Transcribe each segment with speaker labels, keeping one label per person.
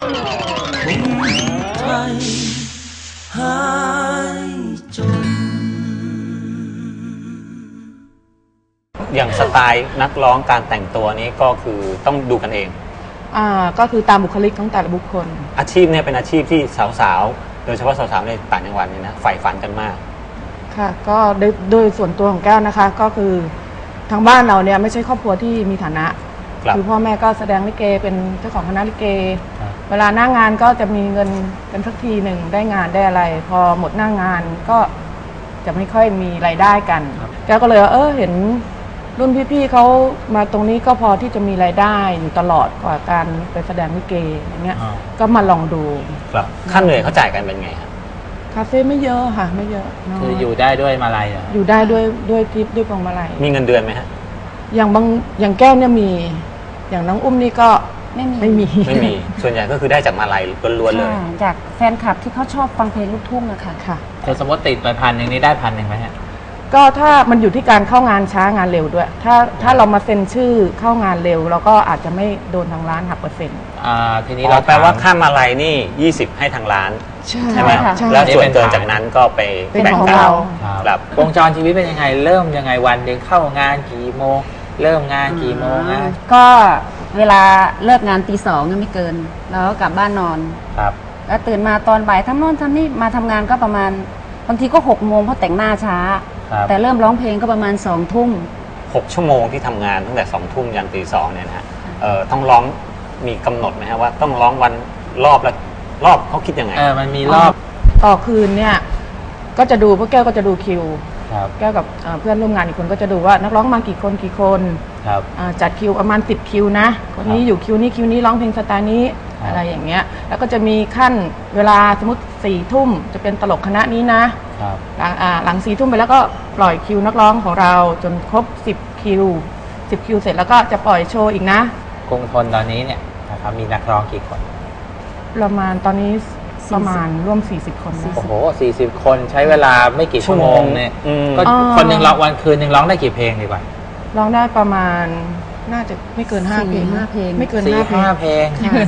Speaker 1: ไทยหายจน
Speaker 2: อย่างสไตล์นักร้องการแต่งตัวนี้ก็คือต้องดูกันเอง
Speaker 3: อ่าก็คือตามบุคลิกของแต่ละบุคคล
Speaker 2: อาชีพเนี่ยเป็นอาชีพที่สาวๆ โดยเฉพาะสาวๆในต่างจังหวัดเนี่ยนะใฝ่ฝันกันมาก
Speaker 3: ค่ะ ก็โดยโดยส่วนตัวของแก้วนะคะ ก็คือทางบ้านเราเนี่ยไม่ใช่ครอบครัวที่มีฐานะ
Speaker 2: ครับ
Speaker 3: อพ่อแม่ก็แสดงลิเกเป็นเจ้าของคณะลิเก
Speaker 2: ครับ
Speaker 3: เวลาหน้างานก็จะมีเงินกันสักทีหนึ่งได้งานได้อะไร พอหมดหน้างานก็จะไม่ค่อยมีรายได้กันแก้วก็เลยว่าเออเห็นรุ่นพี่ๆเขามาตรงนี้ก็พอที่จะมีรายได้อยู่ตลอดกว่าการไปแสดงลิเกอย่างเงี้ย
Speaker 2: อ่า
Speaker 3: ก็มาลองดู
Speaker 2: ครับค่าเหนื่อยเขาจ่ายกันเป็นไงครับ
Speaker 3: คาเฟ่ไม่เยอะค่ะ ไม่เยอะน้
Speaker 4: คืออยู่ได้ด้วยมาลัยเหรอ
Speaker 3: อยู่ได้ด้วยด้วยทิปด้วยพวงมาลัย
Speaker 2: มีเงินเดือนไหมฮะ
Speaker 3: อย่างบางอย่างแก้วเนี่ยมีอย่างน้องอุ้มนี่ก็
Speaker 5: ไม่มี
Speaker 3: ไม่มี
Speaker 2: ไม่มี ส่วนใหญ่ก็คือได้จากมาลัยล้วนๆเลย
Speaker 5: ค่ะจากแฟนคลับที่เขาชอบฟังเพลงลูกทุ่งอะค่ะ
Speaker 3: ค่ะ
Speaker 4: คือสมมติติดไปพันหนึ่งนี่ได้พันหนึ่งไหมฮะ
Speaker 3: ก็ถ้ามันอยู่ที่การเข้างานช้างานเร็วด้วย ถ้าถ้าเรามาเซ็นชื่อเข้างานเร็วเราก็อาจจะไม่โดนทางร้านหักเปอร์เซ็นต์
Speaker 4: อ่า ทีนี้
Speaker 2: อ๋
Speaker 4: เรา
Speaker 2: อแปลว่า
Speaker 4: ถม
Speaker 2: ค่ามาลัยนี่ 20 ให้ทางร้าน
Speaker 3: ใช่
Speaker 2: ใช่ไหม
Speaker 5: ค่ะ
Speaker 3: ใช่
Speaker 2: แล้วส่วน
Speaker 4: เป็น
Speaker 2: เกิน
Speaker 4: ฐาน
Speaker 2: จากนั้นก็ไป
Speaker 3: เป็น
Speaker 2: แบ่ง
Speaker 3: ของ
Speaker 2: กัน
Speaker 3: เรา
Speaker 2: ครับ
Speaker 4: วงจรชีวิตเป็นยังไง เริ่มยังไงวันหนึ่งเข้างานกี่โมง เริ่มงานกี่โมงนะ
Speaker 5: ก็ เวลาเลิกงานตีสองยังไม่เกิน แล้วก็กลับบ้านนอน
Speaker 4: ครับ
Speaker 5: แล้วตื่นมาตอนบ่ายทำโน่นทำนี่มาทำงานก็ประมาณบางทีก็หกโมงเพราะแต่งหน้าช้า
Speaker 4: ครับ
Speaker 5: แต่เริ่มร้องเพลงก็ประมาณสองทุ่ม
Speaker 2: 6ชั่วโมงที่ทำงานตั้งแต่2ทุ่มยันตีสองเนี่ยนะฮะเอ่อต้องร้องมีกำหนดไหมฮะว่าต้องร้องวันรอบละรอบเขาคิดยังไง
Speaker 4: เออมันมีรอบ
Speaker 3: ต่อคืนเนี่ยก็จะดูพวกแก้วก็จะดูคิว
Speaker 4: ครับ
Speaker 3: แก้วกับเอ่อเพื่อนร่วมงานอีกคนก็จะดูว่านักร้องมากี่คนกี่คน
Speaker 4: ครับ
Speaker 3: อ่าจัดคิวประมาณ 10 คิวนะ คนนี้
Speaker 4: ครับ
Speaker 3: อยู่คิวนี้คิวนี้ร้องเพลงสไตล์นี้
Speaker 4: ครับ
Speaker 3: อะไรอย่างเงี้ย แล้วก็จะมีขั้นเวลาสมมติสี่ทุ่มจะเป็นตลกคณะนี้นะ
Speaker 4: ครับ
Speaker 3: หลังอ่าหลังสี่ทุ่มไปแล้วก็ปล่อยคิวนักร้องของเราจนครบ 10 คิว 10 คิวเสร็จแล้วก็จะปล่อยโชว์อีกนะ
Speaker 4: กรุงทนตอนนี้เนี่ยนะครับมีนักร้องกี่คน
Speaker 3: ประมาณตอนนี้ประมาณร่วม 40 คนนะ
Speaker 4: โอ้โหสี่สิบคนใช้เวลาไม่กี่ชั่วโมงเนี่ย
Speaker 2: อืม
Speaker 4: ก็
Speaker 3: อ่า
Speaker 4: คนหนึ่งร้องวันคืนหนึ่งร้องได้กี่เพลงดีกว่า
Speaker 3: ร้องได้ประมาณน่าจะไม่เกิน5
Speaker 5: สี่
Speaker 3: เพลง
Speaker 5: ห้าเพลง
Speaker 3: ไม่เกิน
Speaker 4: สี่
Speaker 3: 5เพลง
Speaker 4: ห้าเพลง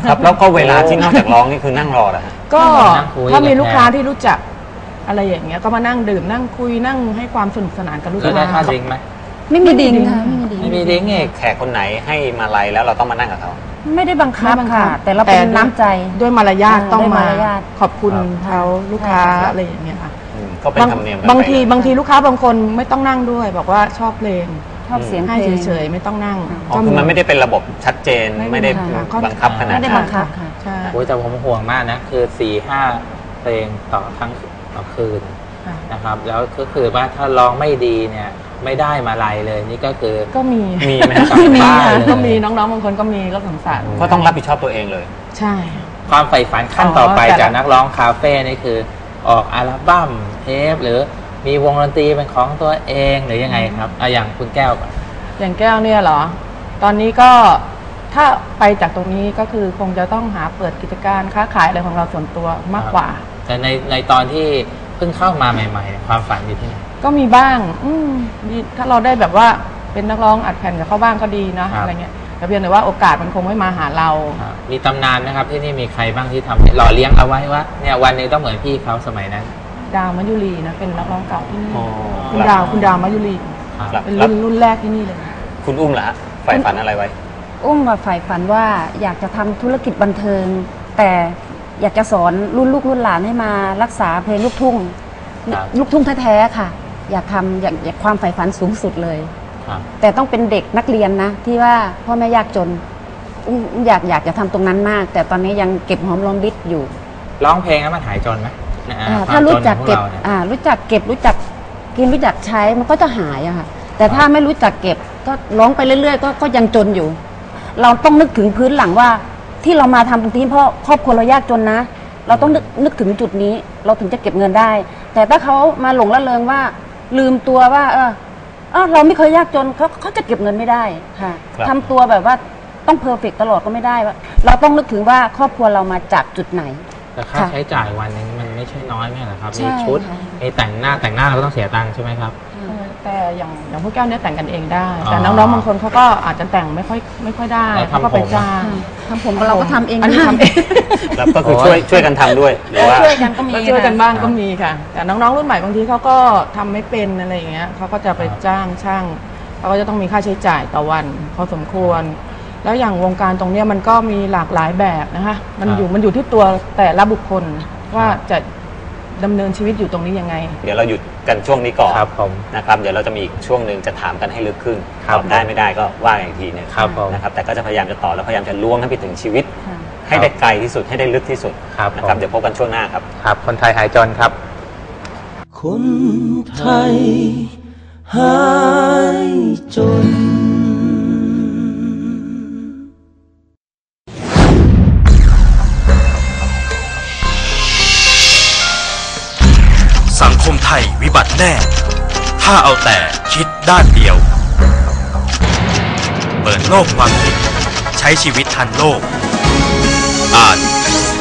Speaker 2: ครับแล้วก็เวลาที่นอกจากร้องนี่คือนั่งรอเหรอฮะ
Speaker 3: ก็
Speaker 4: นั่งคุย
Speaker 3: ถ้ามี
Speaker 4: กับ
Speaker 3: ลูกค้า
Speaker 4: แขก
Speaker 3: ที่รู้จักอะไรอย่างเงี้ยก็มานั่งดื่มนั่งคุยนั่งให้ความสนุกสนานกับลูก
Speaker 4: แล้วได้ค่า
Speaker 3: ค้า
Speaker 4: ดริงก์ไหม
Speaker 5: ไม่มีดิ้งค่ะไม่มีดิ้ง
Speaker 4: ไม่มีดริงก์อีก
Speaker 2: แขกคนไหนให้มาลัยแล้วเราต้องมานั่งกับเขา
Speaker 5: ไม่ได้บังคับ
Speaker 3: ไม่บังคั
Speaker 5: ค่ะ
Speaker 3: บ
Speaker 5: แต่เราเป็น
Speaker 3: แต่
Speaker 5: น้ำใจ
Speaker 3: ด้วยมารยาท
Speaker 5: อ่า
Speaker 3: ต้อง
Speaker 5: ด้วย
Speaker 3: มา
Speaker 5: มารยาท
Speaker 3: ขอบคุณ
Speaker 2: ครับ
Speaker 3: เขาลูกค้า
Speaker 5: ใช่ค่ะ
Speaker 3: อะไรอย่างเงี้ยค่ะ
Speaker 2: อืมก็เป็น
Speaker 3: บาง
Speaker 2: ธรรมเนียมกัน
Speaker 3: บาง
Speaker 2: ไป
Speaker 3: ทีบางทีลูกค้าบางคนไม่ต้องนั่งด้วย บอกว่าชอบเพลง
Speaker 5: ช อบเสียง
Speaker 3: ให้
Speaker 5: เพลง
Speaker 3: เฉยๆ ไม่ต้องนั่ง
Speaker 2: อ๋อคือมันไม่ได้เป็นระบบชัดเจน
Speaker 3: ไม่
Speaker 2: ไม่ได้
Speaker 3: ค่ะ
Speaker 2: บังคับขนาด
Speaker 5: ไม่ได้
Speaker 2: นั้
Speaker 5: บั
Speaker 2: น
Speaker 5: งคับค่ะ
Speaker 3: ใช่
Speaker 4: โอ้ยแต่ผมห่วงมากนะ คือสี่ห้าเพลงต่อทั้งต่อคืน
Speaker 3: ค่ะ
Speaker 4: นะครับ แล้วก็คือว่าถ้าร้องไม่ดีเนี่ย ไม่ได้มาลัยเลยนี่ก็คือ
Speaker 3: ก็มี
Speaker 2: มีไหมฮะ
Speaker 4: กลับ
Speaker 3: มี
Speaker 4: บ้าน
Speaker 3: ค่ะ
Speaker 4: เลย
Speaker 3: ก็มีน้องๆบางคนก็มีก็สงสาร
Speaker 2: ก็ต้องรับผิดชอบตัวเองเลย
Speaker 3: ใช่
Speaker 4: ความใฝ่ฝันขั้นต่อไป
Speaker 3: อ๋อแต่ละ
Speaker 4: จากนักร้องคาเฟ่นี่คือ ออกอัลบั้มเทปหรือ มีวงดนตรีเป็นของตัวเองหรือยังไงครับเอาอย่างคุณแก้วก่อน
Speaker 3: อย่างแก้วเนี่ยเหรอ ตอนนี้ก็ถ้าไปจากตรงนี้ก็คือคงจะต้องหาเปิดกิจการค้าขายอะไรของเราส่วนตัวมากกว่า
Speaker 4: แต่ในในตอนที่เพิ่งเข้ามาใหม่ๆความฝันอยู่ที่ไหน
Speaker 3: ก็มีบ้าง อืมดีถ้าเราได้แบบว่าเป็นนักร้องอัดแผ่นกับเขาบ้างก็ดีนะครับ อะไรเงี้ยแต่เพียงแต่ว่าโอกาสมันคงไม่มาหาเรา
Speaker 4: อ่ามีตำนานนะครับที่นี่มีใครบ้างที่ทำหล่อเลี้ยงเอาไว้ว่าเนี่ยวันหนึงต้องเหมือนพี่เขาสมัยนั้น
Speaker 3: ดาวมายุรีนะเป็นนักร้องเก่าที่นี่
Speaker 2: อ๋อ
Speaker 3: คุณดาวคุณดาวมายุรี
Speaker 4: ครับ
Speaker 3: เป็นรุ่นรุ่นแรกที่นี่เลย
Speaker 2: คุณอุ้มล่ะฮะใฝ่ฝันอะไรไว้
Speaker 5: อุ้มมาฝ่ายฝันว่าอยากจะทำธุรกิจบันเทิง แต่อยากจะสอนรุ่นลูกรุ่นหลานให้มารักษาเพลงลูกทุ่ง
Speaker 4: ครับ
Speaker 5: ลูกทุ่งแท้ๆค่ะ อยากทำอยากอยากความฝ่ายฝันสูงสุดเลย
Speaker 4: ครับ
Speaker 5: แต่ต้องเป็นเด็กนักเรียนนะ ที่ว่าพ่อแม่ยากจนอุ้มอุ้มอยากอยากจะทำตรงนั้นมาก แต่ตอนนี้ยังเก็บหอมรอมริบอยู่
Speaker 4: ร้องเพลงแล้วมันหายจนไหม อ่า
Speaker 5: อ่า
Speaker 4: ควม
Speaker 5: ถ้ารู้จัก
Speaker 4: จนของ
Speaker 5: เก็บ
Speaker 4: พวรานี่ย
Speaker 5: อ่ารู้จักเก็บรู้จักกินรู้จักใช้มันก็จะหายอะค่ะ แต่ถ้าไม่รู้จักเก็บก็ร้องไปเรื่อยๆก็ก็ยังจนอยู่ เราต้องนึกถึงพื้นหลังว่า ที่เรามาทำตรงนี้เพราะครอบครัวเรายากจนนะ เราต้องนึกนึกถึงจุดนี้ เราถึงจะเก็บเงินได้ แต่ถ้าเขามาหลงละเลงว่า ลืมตัวว่า เออเออเราไม่เคยยากจนเขาเขาจะเก็บเงินไม่ได้ค่ะ
Speaker 2: ครับ
Speaker 5: ทำตัวแบบว่าต้องเพอร์เฟกตลอดก็ไม่ได้ว่าเราต้องนึกถึงว่าครอบครัวเรามาจากจุดไหน
Speaker 4: แต่ค่า
Speaker 5: ค่ะ
Speaker 4: ใช้จ่ายวันหนึงมัน ไม่ใช่น้อยแม่เหรอครับ
Speaker 5: ใช่
Speaker 4: มีชุด
Speaker 5: ค่ะ
Speaker 4: มีแต่งหน้าแต่งหน้าเราก็ต้องเสียตังค์ใช่ไหมครับ
Speaker 3: ตแต่อย่างอย่างพวกแก้วเนี่ยแต่งกันเองได้ แต่
Speaker 4: อ๋อ
Speaker 3: น้องๆบางคนเขาก็อาจจะแต่งไม่ค่อยไม่ค่อยได้
Speaker 4: แล้วทำ
Speaker 3: เขาก็ไป
Speaker 4: ผมอะ
Speaker 3: จ้าง
Speaker 5: ทำผมเราก็ทำเอง
Speaker 3: อันนี้
Speaker 5: ได้
Speaker 3: ทำเอง
Speaker 2: แล้วก็คือช่วยช่วยกันทำด้วยหรือว่า
Speaker 5: ช่วยกันก็มี
Speaker 3: ก็ช่วยกัน
Speaker 5: ค่ะ
Speaker 3: บ้างก็มีค่ะ แต่น้องๆรุ่นใหม่บางทีเขาก็ทำไม่เป็นอะไรอย่างเงี้ยเขาก็จะไปจ้างช่างเขาก็จะต้องมีค่าใช้จ่ายต่อวันพอสมควร แล้วอย่างวงการตรงเนี้ยมันก็มีหลากหลายแบบนะคะ มัน
Speaker 4: ครับ
Speaker 3: อยู่มันอยู่ที่ตัวแต่ละบุคคล ว่าจะดำเนินชีวิตอยู่ตรงนี้ยังไง
Speaker 2: เดี๋ยวเราหยุดกันช่วงนี้ก่อน
Speaker 4: ครับผม
Speaker 2: นะครับ เดี๋ยวเราจะมีอีกช่วงหนึ่งจะถามกันให้ลึกขึ้น
Speaker 4: ครับ
Speaker 2: ตอบได้ไม่ได้ก็ว่ากันอีกทีหนึง
Speaker 4: ครับผม
Speaker 2: นะครับ แต่ก็จะพยายามจะต่อแล้วพยายามจะล้วงให้ไปถึงชีวิต
Speaker 3: ค่ะ
Speaker 2: ให้ได้ไกลที่สุดให้ได้ลึกที่สุด
Speaker 4: ครับ
Speaker 2: นะครับ
Speaker 4: ผม
Speaker 2: เดี๋ยวพบกันช่วงหน้าครับ
Speaker 4: ครับ คนไทยหายจนครับ
Speaker 1: คนไทยหายจน
Speaker 6: แน่ ถ้าเอาแต่คิดด้านเดียว เปิดโลกความคิด ใช้ชีวิตทันโลก อ่าน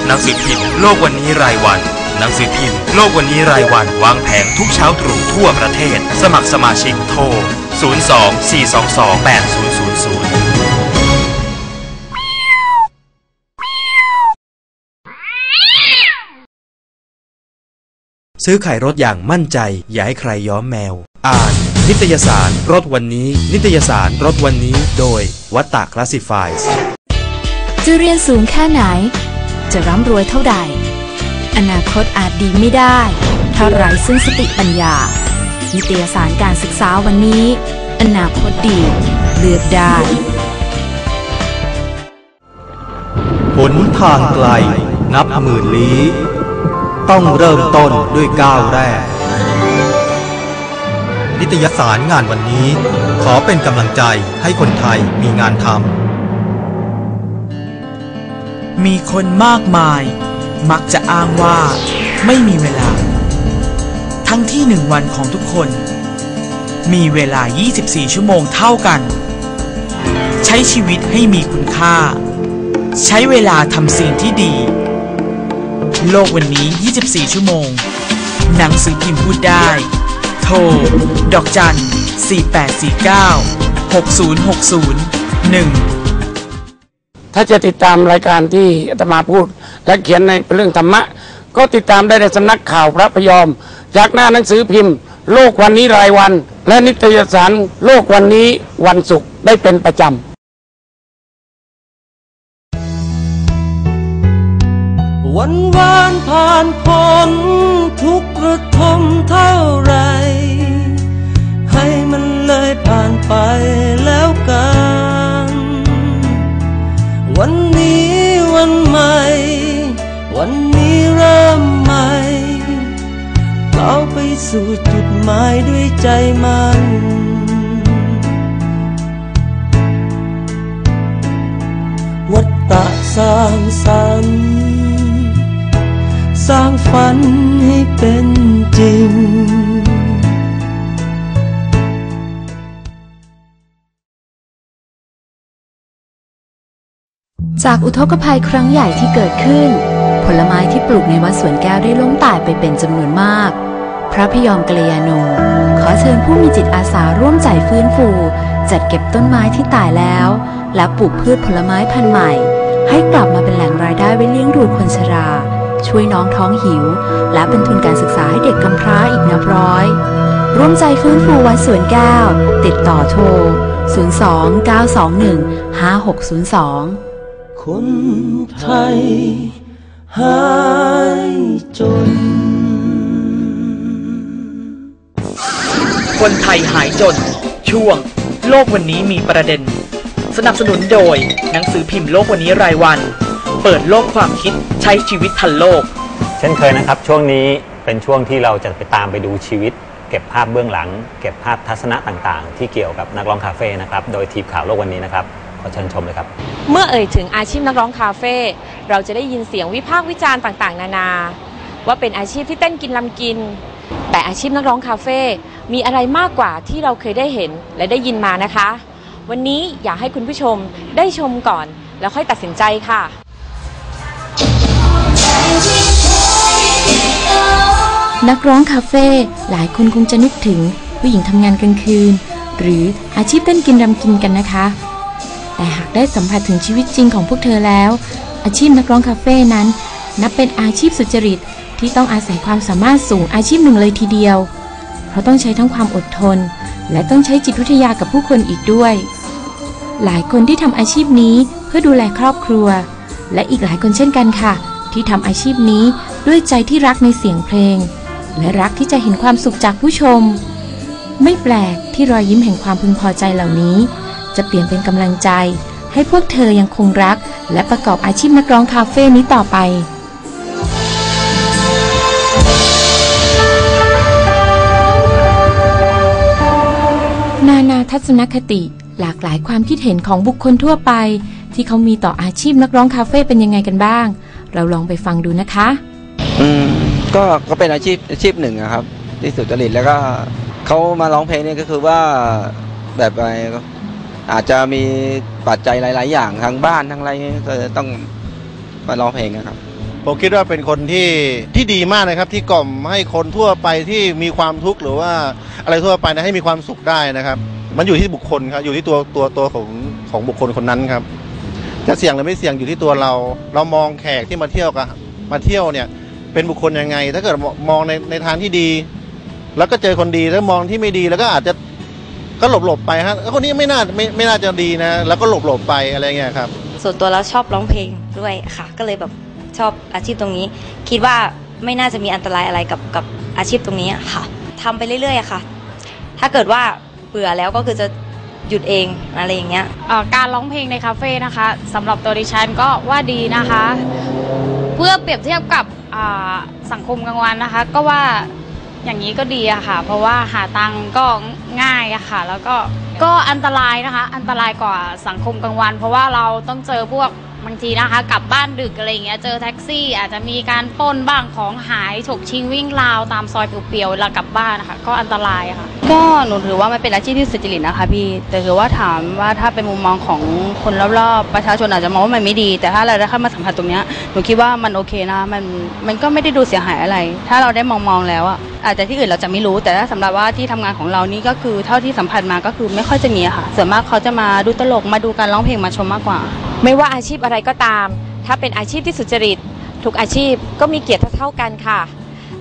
Speaker 6: หนังสือพิมพ์โลกวันนี้รายวัน หนังสือพิมพ์โลกวันนี้รายวัน วางแผงทุกเช้าตรู่ทั่วประเทศ สมัครสมาชิกโทร 02-422-8000
Speaker 7: ซื้อขายรถอย่างมั่นใจ อย่าให้ใครย้อมแมว อ่าน นิตยสารรถวันนี้ นิตยสารรถวันนี้ โดยวัตตาคลาสสิฟายส์
Speaker 8: จะเรียนสูงแค่ไหน จะร่ำรวยเท่าใด อนาคตอาจดีไม่ได้ ถ้าไร้ซึ่งสติปัญญา นิตยสารการศึกษาวันนี้ อนาคตดีเลือกได้
Speaker 9: หนทางไกล นับหมื่นลี้ ต้องเริ่มต้นด้วยก้าวแรก นิตยสารงานวันนี้ ขอเป็นกำลังใจให้คนไทยมีงานทำ
Speaker 10: มีคนมากมาย มักจะอ้างว่า ไม่มีเวลา ทั้งที่หนึ่งวันของทุกคน มีเวลา 24 ชั่วโมงเท่ากัน ใช้ชีวิตให้มีคุณค่า ใช้เวลาทำสิ่งที่ดี โลกวันนี้ 24 ชั่วโมง หนังสือพิมพ์พูดได้ โทร ดอกจัน 4849 6060 1
Speaker 11: ถ้าจะติดตามรายการที่อาตมาพูด และเขียนในเรื่องธรรมะ ก็ติดตามได้ในสำนักข่าวพระพยอม จากหน้าหนังสือพิมพ์ โลกวันนี้รายวัน และนิตยสารโลกวันนี้วันศุกร์ได้เป็นประจำ
Speaker 1: วันวานผ่านพ้นทุกระทมเท่าไร ให้มันเลยผ่านไปแล้วกัน วันนี้วันใหม่ วันนี้เริ่มใหม่ก้าไปสู่จุดหมายด้วยใจมัน จา
Speaker 8: กอุทกภัยครั้งใหญ่ที่เกิดขึ้น ผลไม้ที่ปลูกในวัดสวนแก้วได้ล้มตายไปเป็นจำนวนมาก พระพยอมกัลยาโนขอเชิญผู้มีจิตอาสาร่วมใจฟื้นฟู จัดเก็บต้นไม้ที่ตายแล้ว และปลูกพืชผลไม้พันธุ์ใหม่ ให้กลับมาเป็นแหล่งรายได้ไว้เลี้ยงดูคนชรา ช่วยน้องท้องหิว และเป็นทุนการศึกษาให้เด็กกำพร้าอีกนับร้อย ร่วมใจฟื้นฟูวัดสวนแก้ว ติดต่อโทร 02-921-5602
Speaker 1: คนไทยหายจน
Speaker 10: คนไทยหายจน ช่วง โลกวันนี้มีประเด็น สนับสนุนโดย หนังสือพิมพ์โลกวันนี้รายวัน เปิดโลกความคิดใช้ชีวิตทันโลก
Speaker 2: เช่นเคยนะครับ ช่วงนี้เป็นช่วงที่เราจะไปตามไปดูชีวิต เก็บภาพเบื้องหลัง เก็บภาพทัศนะต่างๆ ที่เกี่ยวกับนักร้องคาเฟ่นะครับ โดยทีมข่าวโลกวันนี้นะครับ ขอเชิญชมเลยครับ
Speaker 12: เมื่อเอ่ยถึงอาชีพนักร้องคาเฟ่เราจะได้ยินเสียงวิพากษ์วิจารณ์ต่างๆ นานา ว่าเป็นอาชีพที่เต้นกินลำกิน แต่อาชีพนักร้องคาเฟ่มีอะไรมากกว่าที่เราเคยได้เห็นและได้ยินมานะคะ วันนี้อยากให้คุณผู้ชมได้ชมก่อน แล้วค่อยตัดสินใจค่ะ
Speaker 8: นักร้องคาเฟ่หลายคนคงจะนึกถึง
Speaker 13: ผู้หญิงทำงานกลางคืน หรืออาชีพเต้นกินรำกินกันนะคะ แต่หากได้สัมผัสถึงชีวิตจริงของพวกเธอแล้ว อาชีพนักร้องคาเฟ่นั้น นับเป็นอาชีพสุจริตที่ต้องอาศัยความสามารถสูงอาชีพหนึ่งเลยทีเดียว เพราะต้องใช้ทั้งความอดทน และต้องใช้จิตวิทยากับผู้คนอีกด้วย หลายคนที่ทำอาชีพนี้เพื่อดูแลครอบครัว และอีกหลายคนเช่นกันค่ะ ที่ทำอาชีพนี้ด้วยใจที่รักในเสียงเพลง และรักที่จะเห็นความสุขจากผู้ชม ไม่แปลกที่รอยยิ้มแห่งความพึงพอใจเหล่านี้ จะเปลี่ยนเป็นกำลังใจ ให้พวกเธอยังคงรัก และประกอบอาชีพนักร้องคาเฟ่นี้ต่อไปนานาทัศนคติหลากหลายความคิดเห็นของบุคคลทั่วไป ที่เขามีต่ออาชีพนักร้องคาเฟ่เป็นยังไงกันบ้าง เราลองไปฟังดูนะคะ
Speaker 14: อืมก็ก็เป็นอาชีพอาชีพหนึ่งอะครับ ที่สุจริตแล้วก็เขามาร้องเพลงเนี่ยก็คือว่าแบบอะไรก็ อาจจะมีปัจจัยหลาย ๆ อย่างทางบ้านทางอะไรก็ต้องมาร้องเพลงนะครับ
Speaker 15: ผมคิดว่าเป็นคนที่ที่ดีมากนะครับ ที่กล่อมให้คนทั่วไปที่มีความทุกข์หรือว่าอะไรทั่วไปนะให้มีความสุขได้นะครับ มันอยู่ที่บุคคลครับอยู่ที่ตัวตัวตัวของของบุคคลคนนั้นครับ จะเสี่ยงหรือไม่เสี่ยงอยู่ที่ตัวเรา เรามองแขกที่มาเที่ยวกับมาเที่ยวเนี่ย เป็นบุคคลยังไง ถ้าเกิดมองในในทางที่ดี แล้วก็เจอคนดีแล้วมองที่ไม่ดีแล้วก็อาจจะ ก็หลบหลบๆไปฮะแล้วคนนี้ไม่น่าไม่ไม่น่าจะดีนะ แล้วก็หลบหลบๆไปอะไรเงี้ยครับ
Speaker 16: ส่วนตัวแล้วชอบร้องเพลงด้วยค่ะ ก็เลยแบบชอบอาชีพตรงนี้ คิดว่าไม่น่าจะมีอันตรายอะไรกับกับอาชีพตรงนี้อะค่ะทำไปเรื่อยๆอะค่ะ ถ้าเกิดว่าเบื่อแล้วก็คือจะหยุดเองอะไรอย่างเงี้ย
Speaker 17: เอ่อการร้องเพลงในคาเฟ่นะคะสำหรับตัวดิฉันก็ว่าดีนะคะ เพื่อเปรียบเทียบกับอ่าสังคมกลางวันนะคะ ก็ว่า อย่างนี้ก็ดีอะค่ะ เพราะว่าหาตังค์ก็ง่ายอะค่ะ แล้วก็ก็อันตรายนะคะ อันตรายกว่าสังคมกลางวัน เพราะว่าเราต้องเจอพวกบางทีนะคะ กลับบ้านดึกอะไรอย่างเงี้ยเจอแท็กซี่ อาจจะมีการปล้นบ้างของหายฉกชิงวิ่งราวตามซอยเปลี่ยวๆเวลากลับบ้านนะคะ ก็อันตรายอะค่ะ
Speaker 18: ก็หนูถือว่ามันเป็นอาชีพที่สุจริตนะคะพี่ แต่ถือว่าถามว่าถ้าเป็นมุมมองของคนรอบๆประชาชนอาจจะมองว่ามันไม่ดี แต่ถ้าเราได้เข้ามาสัมผัสตรงเนี้ยหนูคิดว่ามันโอเคนะมันมันก็ไม่ได้ดูเสียหายอะไร ถ้าเราได้มองมองๆแล้วอะ อาจจะที่อื่นเราจะไม่รู้ แต่ถ้าสำหรับว่าที่ทำงานของเรานี่ก็คือเท่าที่สัมผัสมาก็คือไม่ค่อยจะมีอะค่ะส่วนมากเขาจะมาดูตลกมาดูการร้องเพลงมาชมมากกว่า
Speaker 12: ไม่ว่าอาชีพอะไรก็ตาม ถ้าเป็นอาชีพที่สุจริต ทุกอาชีพก็มีเกียรติเท่าๆกันค่ะ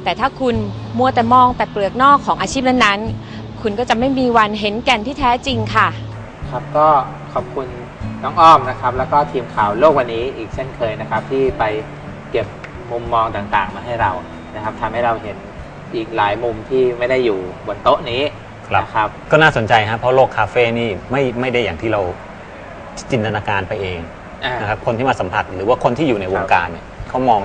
Speaker 12: แต่ถ้าคุณมัวแต่มองแต่เปลือกนอกของอาชีพนั้นๆ คุณก็จะไม่มีวันเห็นแก่นที่แท้จริงค่ะ
Speaker 4: ครับก็ขอบคุณน้องอ้อมนะครับแล้วก็ทีมข่าวโลกวันนี้อีกเช่นเคยนะครับที่ไปเก็บมุมมองต่างๆ มาให้เรานะครับทำให้เราเห็น อีกหลายมุมที่ไม่ได้อยู่บนโต๊ะนี้นะครับ
Speaker 2: ก็น่าสนใจฮะเพราะโลกคาเฟ่นี่ไม่ไม่ได้อย่างที่เราจินตนาการไปเอง
Speaker 4: อ่าน
Speaker 2: นะครับคนที่มาสัมผัสหรือว่าคนที่อยู่ในวงการเนี่ยเขามอง